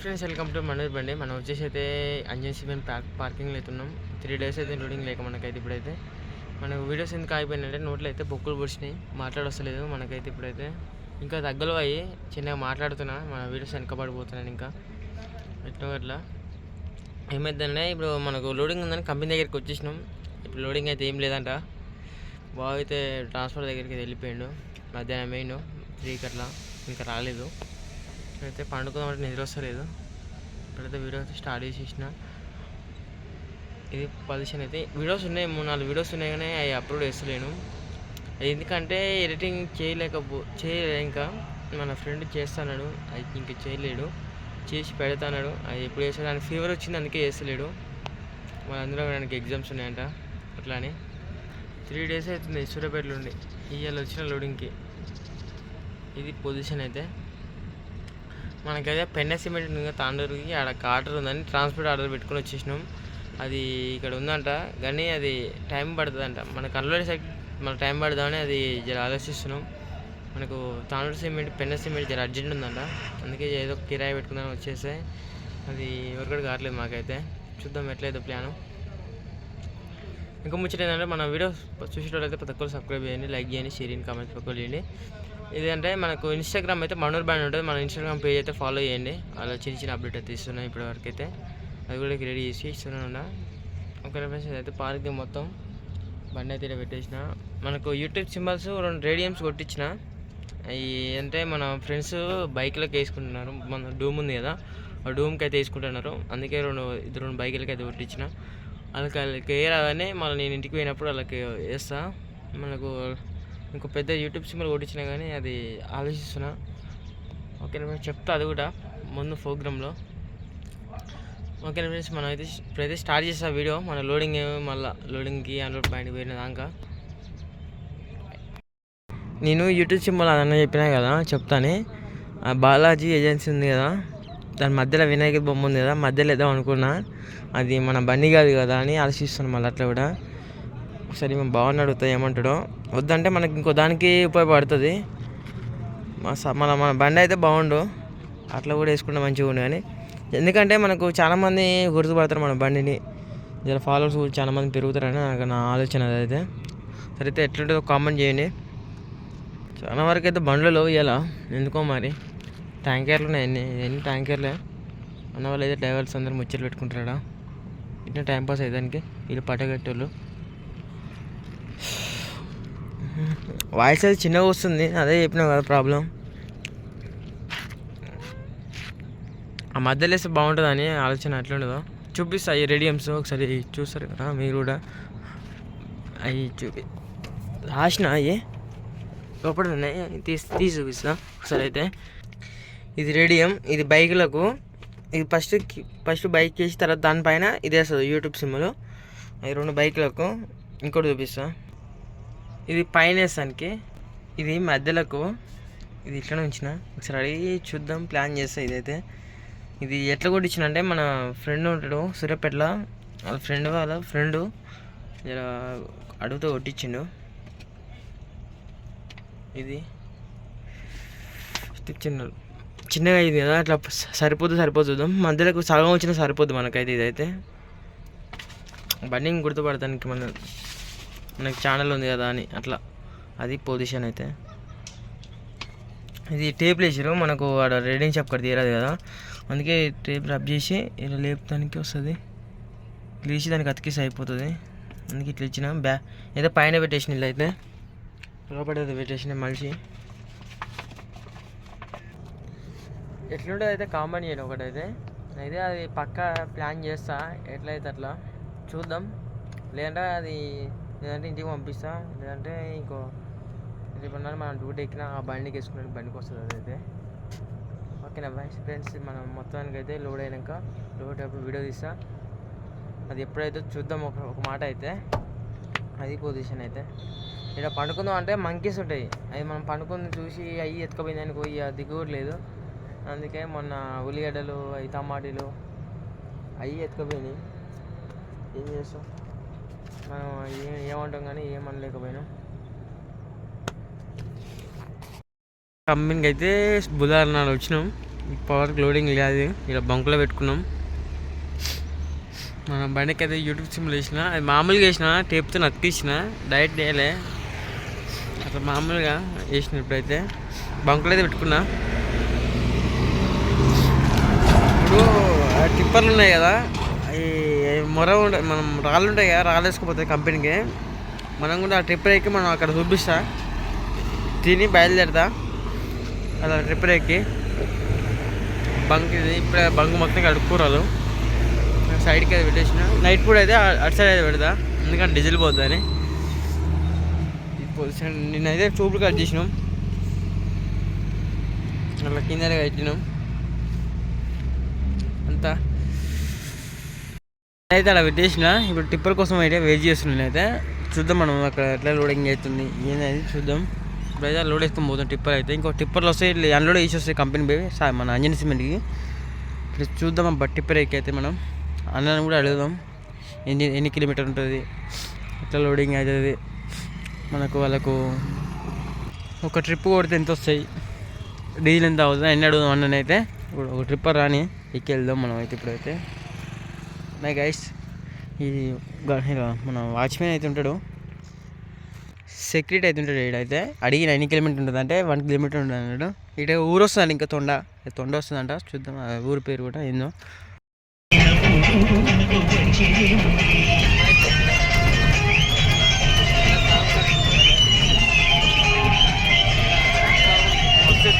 Friends welcome to Manoj బండి మనం వచ్చేసి అయితే అంజన్ మేము పార్క్ పార్కింగ్లో అయితే ఉన్నాం త్రీ డేస్ అయితే లోడింగ్ లేక మనకైతే ఇప్పుడైతే. మనకు వీడియోస్ ఎందుకు ఆగిపోయినాయంటే నోట్లో అయితే బొక్కులు పొడిచినాయి. మాట్లాడొస్తలేదు మనకైతే ఇప్పుడైతే. ఇంకా తగ్గలు అయ్యి చిన్నగా మాట్లాడుతున్నా. మన వీడియోస్ వెనకబడిపోతున్నాను ఇంకా. ఎట్లా అట్లా ఏమైందంటే ఇప్పుడు మనకు లోడింగ్ ఉందని కంపెనీ దగ్గరికి వచ్చేసినాం. ఇప్పుడు లోడింగ్ అయితే ఏం లేదంట. బాగా అయితే ట్రాన్స్ఫర్ దగ్గరికి వెళ్ళిపోయాడు వెళ్ళిపోయిండు. మధ్యాహ్నం మెయిన్ త్రీకి అట్లా. ఇంకా రాలేదు. అయితే పండుకుందామంటే నిద్ర వస్తలేదు. ఇప్పుడైతే వీడియో అయితే స్టార్ట్ చేసేసిన. ఇది పొజిషన్ అయితే వీడియోస్ ఉన్నాయి మూడు నాలుగు వీడియోస్ ఉన్నాయి కానీ అవి అప్లోడ్ చేస్తలేను. ఎందుకంటే ఎడిటింగ్ చేయలేకపో చేయలే ఇంకా. మన ఫ్రెండ్ చేస్తాడు అది ఇంక చేయలేడు. చేసి పెడతాడు అది ఎప్పుడు చేస్తాడు ఆయన ఫీవర్ వచ్చింది అందుకే చేస్తలేడు. వాళ్ళందరూ ఆయనకి ఎగ్జామ్స్ ఉన్నాయంట అట్లానే. త్రీ డేస్ అవుతుంది సూర్యాపేటలో ఉండి. ఇవాళ వచ్చిన లోడింగ్కి ఇది పొజిషన్ అయితే. మనకైతే పెన్న సిమెంట్ ఉంది కదా తాండూరుకి ఆడ ఆర్డర్ ఉందని ట్రాన్స్పోర్ట్ ఆర్డర్ పెట్టుకొని వచ్చేసినాం. అది ఇక్కడ ఉందంట. కానీ అది టైం పడుతుందంట. మనకు అన్లోడ్ సైడ్ మన టైం పడుతుందని అది జర ఆలోచిస్తున్నాం. మనకు తాండూరు సిమెంట్ పెన్న సిమెంట్ జర అర్జెంట్ ఉందంట. అందుకే ఏదో కిరాయి పెట్టుకుందాం వచ్చేస్తే అది ఎవరికీ కావట్లేదు మాకైతే. చూద్దాం ఎట్లయితే ప్లాను. ఇంకా ముచ్చట ఏంటంటే మన వీడియో చూసేటోళ్ళైతే ప్రతి ఒక్కరు సబ్స్క్రైబ్ చేయండి లైక్ చేయండి షేర్ చేయండి కామెంట్స్ పక్కన చేయండి ఇది అంటే మనకు ఇన్స్టాగ్రామ్ అయితే మనోర్ బ్యాండ్ ఉంటుంది. మన ఇన్స్టాగ్రామ్ పేజ్ అయితే ఫాలో చేయండి. అలా చిన్న చిన్న అప్డేట్ అయితే ఇస్తున్నాను ఇప్పటివరకు అయితే అది కూడా రెడీ చేసి ఇస్తున్నాను ఒక ఫ్రెండ్స్ అయితే పార్క్ మొత్తం. బండి అయితే పెట్టేసిన. మనకు యూట్యూబ్ సింబల్స్ రెండు రేడియమ్స్ కొట్టించిన. అవి అంటే మన ఫ్రెండ్స్ బైక్లకు వేసుకుంటున్నారు. మన డూమ్ ఉంది కదా. ఆ డూమ్కి అయితే వేసుకుంటున్నారు. అందుకే రెండు ఇద్దరు రెండు బైకులకి అయితే కొట్టించిన. వాళ్ళకి వాళ్ళకి ఏ రాగానే మళ్ళీ నేను ఇంటికి పోయినప్పుడు వాళ్ళకి వేస్తా. మనకు ఇంకో పెద్ద యూట్యూబ్ సినిమాలు కొట్టించినా కానీ అది ఆలోచిస్తున్నా. Okay friends? చెప్తా అది కూడా ముందు ప్రోగ్రాంలో. Okay friends? మనం అయితే ఇప్పుడైతే స్టార్ట్ చేసా వీడియో. మన లోడింగ్ మళ్ళీ లోడింగ్కి అన్లోడ్ పాయింట్ పోయిన దాకా. నేను యూట్యూబ్ సింబల్ అదన్న చెప్పినా కదా చెప్తానే. ఆ బాలాజీ ఏజెన్సీ ఉంది కదా దాని మధ్యలో వినాయక బొమ్మ ఉంది కదా మధ్యలో ఏదో అనుకున్నా. అది మన బండి కాదు కదా అని ఆలోచిస్తున్నాను మళ్ళీ అట్లా కూడా. ఒకసారి మేము బాగున్నా అడుగుతా ఏమంటాడో. వద్దంటే మనకి ఇంకో దానికి ఉపయోగపడుతుంది. మా స- మన మన బండి అయితే బాగుండు. అట్లా కూడా వేసుకుంటే మంచిగా ఉండు కానీ ఎందుకంటే మనకు చాలామంది గుర్తుపడతారు మన బండిని. జర ఫాలోవర్స్ కూడా చాలామంది పెరుగుతారని నాకు నా ఆలోచన అదైతే. సరే అయితే ఎట్లుంటుందో కామెంట్ చేయండి. చాలా వరకు అయితే బండ్లలో ఇవ్వాల ఎందుకో మరి. ట్యాంకర్లు ఉన్నాయి ఎన్ని ఎన్ని ట్యాంకర్లే. అన్న వాళ్ళు అయితే డ్రైవర్స్ అందరూ ముచ్చట్లు పెట్టుకుంటారా ఇట్లా టైంపాస్ అయ్యేదానికి వీళ్ళు పట్టగట్టేళ్ళు వాయిస్ అది చిన్నగా వస్తుంది. అదే చెప్పినా కదా ప్రాబ్లం. ఆ మధ్యలో వేస్తే బాగుంటుందని ఆలోచన ఎట్లుండదో చూపిస్తా ఈ రేడియమ్స్ ఒకసారి చూస్తారు కదా మీరు కూడా. అవి చూపి రాసిన అవి లోపల ఉన్నాయి. తీసి తీసి చూపిస్తా ఒకసారి అయితే. ఇది రేడియం ఇది బైకులకు ఇది ఫస్ట్ ఫస్ట్ బైక్ చేసి తర్వాత దానిపైన ఇది వేస్తుంది యూట్యూబ్ సిమ్లో అవి రెండు బైకులకు ఇంకోటి చూపిస్తాను ఇది పైన వేస్తానికి. ఇది మధ్యలకు. ఇది ఇట్లా ఉంచిన. ఒకసారి అడిగి చూద్దాం ప్లాన్ చేస్తా ఇదైతే. ఇది ఎట్లా కొట్టించిన అంటే మన ఫ్రెండ్ ఉంటాడు సూర్యాపేటలో. వాళ్ళ ఫ్రెండ్ వాళ్ళ ఫ్రెండ్ ఇలా అడుగుతూ కొట్టించిండు. ఇది. చిన్న చిన్నగా ఇది కదా అట్లా సరిపోదు సరిపోదు చూద్దాం. మధ్యలోకి సగం వచ్చినా సరిపోదు మనకైతే ఇదైతే. బండి గుర్తుపడటానికి మన మనకి ఛానల్ ఉంది కదా అని అట్లా. అది పొజిషన్ అయితే. ఇది టేప్ లేచారు మనకు ఆడ రీడింగ్ షాప్ కడ తీరదు కదా. అందుకే టేప్ రబ్ చేసి ఇలా లేపడానికి వస్తుంది. లేచి దానికి అతికిసి అయిపోతుంది. అందుకే ఇట్లా ఇచ్చిన. బ్యా ఏదో పైన పెట్టేసిన ఇల్లు అయితే. లోపల పెట్టేసిన మనిషి. ఎట్లుంటే అయితే కాంబైన్ చేయను ఒకటైతే. అయితే అది పక్క ప్లాన్ చేస్తా. ఎట్లయితే అట్లా. చూద్దాం. లేదంటే అది లేదంటే ఇంటికి పంపిస్తా లేదంటే ఇంకో రేపన్నా మనం డ్యూటీ ఎక్కిన ఆ బండికి వేసుకున్న బండికి వస్తుంది అదైతే ఓకేనా బాయ్ ఫ్రెండ్స్ మనం మొత్తానికి అయితే లోడ్ అయినాక లోడ్ అప్పుడు వీడియో తీస్తా. అది ఎప్పుడైతే చూద్దాం ఒక ఒక మాట అయితే అది పొజిషన్ అయితే. ఇక్కడ పండుకుందాం అంటే మంకీస్ ఉంటాయి. అవి మనం పండుకుంది చూసి అవి ఎత్తుకపోయింది అనుకో ఇక లేదు. అందుకే మొన్న ఉల్లిగడ్డలు అవి టమాటీలు అవి ఎత్తుకపోయినాయి. ఏం చేస్తాం? మనం ఏమంటాం కానీ ఏమనలేకపోయినాం. కంపెనీకి అయితే బుధవారం నాడు వచ్చినాం. పవర్ లోడింగ్ లేదు. ఇలా బంకులో పెట్టుకున్నాం. మనం బండికి అయితే యూట్యూబ్ సిమ్లు వేసిన అది మామూలుగా వేసిన టేప్తో నక్కించిన డైరెక్ట్ వేయలే. అట్లా మామూలుగా వేసిన ఇప్పుడైతే. బంకులో అయితే పెట్టుకున్నా. ఇప్పుడు టిప్పర్లు ఉన్నాయి కదా మొర ఉండే మనం రాళ్ళు ఉంటాయి కదా రాళ్ళు వేసుకుపోతాయి కంపెనీకి. మనం కూడా ఆ ట్రిప్ ఎక్కి మనం అక్కడ చూపిస్తా. తిని బయలుదేరతా. అలా ట్రిప్ ఎక్కి. బంక్ ఇది ఇప్పుడే బంక్ మొత్తం కడుక్కోరాలు సైడ్కి అది పెట్టేసిన. నైట్ పూట అయితే అటు సైడ్ అయితే పెడతా. ఎందుకంటే డీజిల్ పోతుందని పొజిషన్ నిన్నైతే చూపులు కట్ చేసినాం. అట్లా కిందనే కట్టినాం అంతా అయితే అలా పెట్టేసిన. ఇప్పుడు టిప్పర్ కోసం అయితే వెయిట్ చేస్తున్నాను అయితే చూద్దాం మనం అక్కడ ఎట్లా లోడింగ్ అవుతుంది ఏంటనేది చూద్దాం. ఇప్పుడైతే లోడ్ వేసుకొని పోతాం టిప్పర్ అయితే. ఇంకో టిప్పర్లు వస్తాయి అన్లోడ్ వేసి వస్తాయి కంపెనీ పోయి. సార్ మన అంజనీ సిమెంట్కి. ఇప్పుడు చూద్దాం బట్ టిప్పర్ ఎక్కైతే మనం. అన్నని కూడా అడుగుదాం. ఎన్ని ఎన్ని కిలోమీటర్ ఉంటుంది? ఎట్లా లోడింగ్ అవుతుంది? మనకు వాళ్ళకు ఒక ట్రిప్ కొడితే ఎంత వస్తాయి? డీజిల్ ఎంత అవుతుంది అన్నీ అడుగుదాం అన్నని అయితే ఇప్పుడు ఒక ట్రిప్పర్ రాని ఎక్కి వెళ్దాం మనం అయితే ఇప్పుడైతే. నా గైస్ ఇది మన వాచ్మెన్ అయితే ఉంటాడు. సెక్యూరిటీ అయితే ఉంటాడు ఈడైతే. అడిగిన ఎన్ని కిలోమీటర్ ఉంటుంది అంటే వన్ కిలోమీటర్ ఉంటుంది అన్నాడు ఇట ఊరు వస్తుంది ఇంకా తొండ. తొండ వస్తుందంట చూద్దాం. ఊరి పేరు కూడా ఏందో.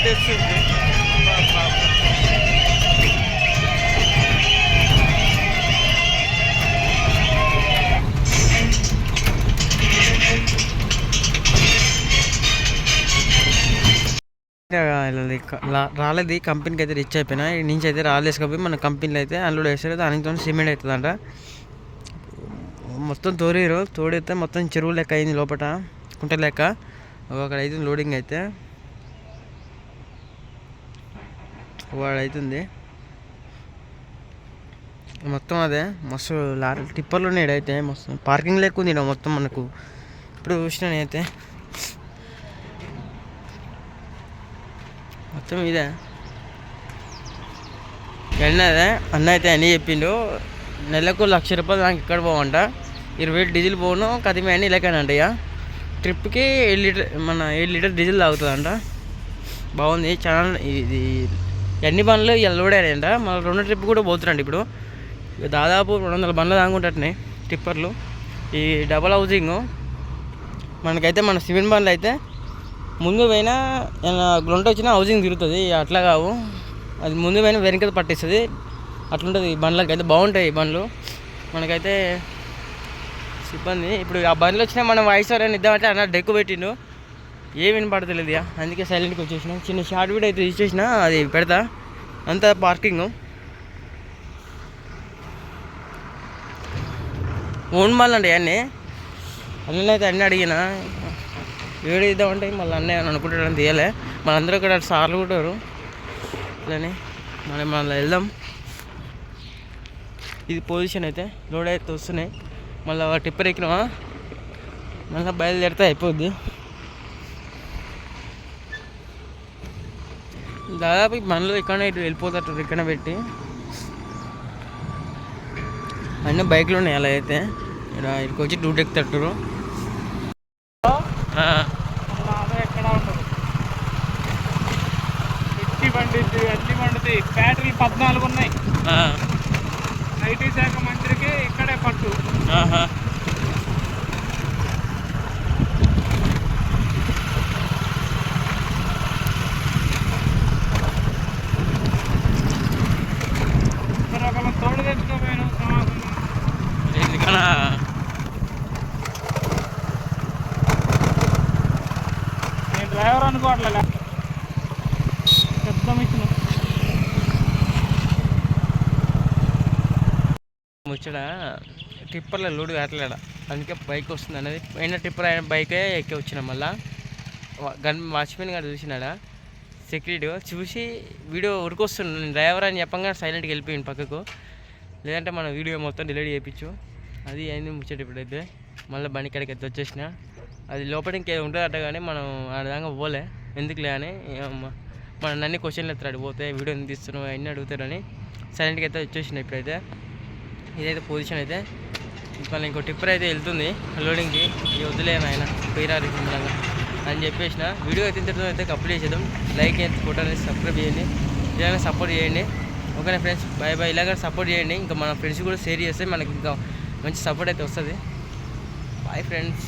Thank you. లా- రాలేదు కంపెనీకి అయితే రిచ్ అయిపోయినా. ఈ నుంచి అయితే రాలేదు కాబట్టి మన కంపెనీలో అయితే అన్లోడ్ వేస్తారు దానితో సిమెంట్ అవుతుందంట మొత్తం తోరేరు. తోడైతే మొత్తం చెరువు లెక్క అయింది లోపల కుంట లెక్క. అక్కడ అయితే లోడింగ్ అయితే. వాడు అవుతుంది మొత్తం అదే. మస్తు లారీ టిప్పర్లు ఉన్నాయి అయితే మస్తు పార్కింగ్ లెక్క ఉంది ఈడ మొత్తం మనకు. ఇప్పుడు చూసిన అయితే మొత్తం ఇదే. అన్నదే అన్న అయితే అని చెప్పిండు. నెలకు లక్ష రూపాయలు నాకు ఇక్కడ పోవంట? ఇరవై వేలు డీజిల్ పోను కదిమే అని ఇలాగేనంట ఇక ట్రిప్కి ఏడు లీటర్ మన ఏడు లీటర్ డీజిల్ తాగుతుందంట. బాగుంది చాలా ఇది ఎన్ని బండ్లు ఇలా లోడ్ మళ్ళీ రెండు ట్రిప్ కూడా పోతున్నాండి ఇప్పుడు. ఇక దాదాపు రెండు వందల బండ్లు తాగుకుంటున్నాయి టిప్పర్లు ఈ డబల్ హౌసింగ్ మనకైతే మన సిమెంట్ బండ్లు అయితే ముందు పోయినా గ్రొంట వచ్చినా హౌసింగ్ తిరుగుతుంది అట్లా కావు. అది ముందు పోయినా వెనక పట్టిస్తుంది. అట్లుంటుంది ఈ బండ్లకి. అయితే బాగుంటాయి బండ్లు. మనకైతే సిబ్బంది ఇప్పుడు ఆ బండ్లు వచ్చినా మనం వాయిస్ ఎవరైనా ఇద్దామంటే అన్న డెక్కు పెట్టిండు. ఏం వినపడతలేదు ఇక అందుకే సైలెంట్కి వచ్చేసిన. చిన్న షార్ట్ వీడియో అయితే తీసేసిన అది పెడతా. అంతా పార్కింగ్. ఓన్ మాల్ అండి అన్నీ. అన్నీ అయితే అన్నీ అడిగిన. వీడియో ఇద్దామంటే మళ్ళీ అన్నయ్య అని అనుకుంటాడని తీయలే. మనందరూ ఇక్కడ సార్లు ఉంటారు అట్లని మనం మళ్ళీ వెళ్దాం. ఇది పొజిషన్ అయితే లోడ్ అయితే వస్తున్నాయి. మళ్ళీ టిప్పర్ ఎక్కినామా? మళ్ళీ బయలుదేరితే అయిపోద్ది. దాదాపు మనలో ఇక్కడ ఇటు వెళ్ళిపోతారు ఇక్కడ పెట్టి. అన్నీ బైక్లు ఉన్నాయి అలా అయితే. ఇక్కడ ఇక్కడికి వచ్చి డ్యూటీ ఎక్కుతారు. పండుద్ది బ్యాటరీలు పద్నాలుగు ఉన్నాయి. ఐటీ శాఖ మంత్రికి ఇక్కడే పట్టు. తోడు తెచ్చుకోపోయాను సమాజం ఎందుకన్నా? నేను డ్రైవర్ అనుకోవట్లే పెద్ద మిషన్ ముచ్చట టిప్పర్లో లోడ్ కావట్లేడ అందుకే బైక్ వస్తుంది అనేది పోయిన టిప్పర్ అయిన బైకే ఎక్కి వచ్చిన మళ్ళా. గన్ వాచ్మెన్ గారు చూసినాడా? సెక్యూరిటీ చూసి వీడియో ఉరికొస్తున్నాడు నేను డ్రైవర్ అని చెప్పంగా సైలెంట్గా వెళ్ళిపోయింది పక్కకు. లేదంటే మన వీడియో మొత్తం డిలీట్ చేయించు. అది అయింది ముచ్చట ఇప్పుడైతే. మళ్ళీ బండి కాడికి అయితే వచ్చేసిన. అది లోపల ఇంకేదో ఉంటుందట కానీ మనం ఆడదాకా పోలే. ఎందుకులే అని మన అన్ని క్వశ్చన్లు ఎత్తాడు పోతే వీడియో ఎందుకు తీస్తున్నావు అన్నీ అడుగుతారని సైలెంట్గా అయితే వచ్చేసిన ఇప్పుడైతే. ఇదైతే పొజిషన్ అయితే. మళ్ళీ ఇంకో టిప్పర్ అయితే వెళ్తుంది. లోడింగ్కి ఇది వదిలేను ఆయన పోయిరారు సిద్ధంగా అని చెప్పేసిన. వీడియో అయితే ఇంతటితో అయితే కంప్లీట్ చేద్దాం లైక్ అయితే ఫోటో సబ్స్క్రైబ్ చేయండి. ఇలాగే సపోర్ట్ చేయండి. ఓకేనా ఫ్రెండ్స్ బాయ్ బాయ్ ఇలాగ సపోర్ట్ చేయండి. ఇంకా మన ఫ్రెండ్స్ కూడా షేర్ చేస్తే మనకి ఇంకా మంచి సపోర్ట్ అయితే వస్తుంది. Bye friends